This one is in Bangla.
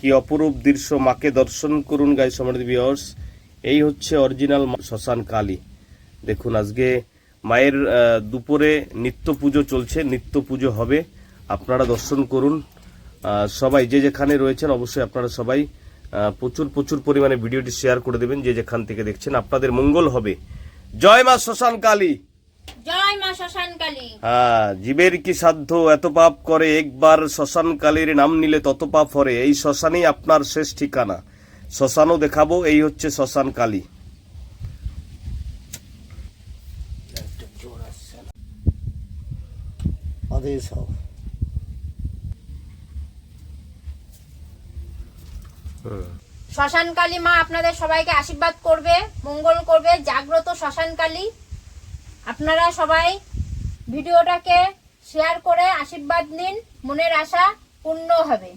কি অপরূপ দৃশ্য মাকে দর্শন করুন গাই সমৃদ্ধ বিয়র্স এই হচ্ছে অরিজিনাল শ্মশান কালী। দেখুন, আজকে মায়ের দুপুরে নিত্য পুজো চলছে, নিত্য পুজো হবে। আপনারা দর্শন করুন। সবাই যে যেখানে রয়েছেন, অবশ্যই আপনারা সবাই প্রচুর প্রচুর পরিমাণে ভিডিওটি শেয়ার করে দেবেন, যে যেখান থেকে দেখছেন। আপনাদের মঙ্গল হবে। জয় মা শ্মশান কালী! জয় মা শ্মশান হ্যাঁ জীবের কি সাধ্য? এত পাপ করে একবার শ্মশান কালীর নাম নিলে তত পাপ হরে। এই শ্মশানেই আপনার শেষ ঠিকানা। শ্মশানও দেখাবো এই হচ্ছে শ্মশান কালী। আদেশ হোক শ্মশান কালী মা আপনাদের সবাইকে আশীর্বাদ করবে মঙ্গল করবে জাগ্রত শ্মশান কালী। আপনারা সবাই ভিডিওটাকে শেয়ার করে আশীর্বাদ নিন। মনের আশা পূর্ণ হবে।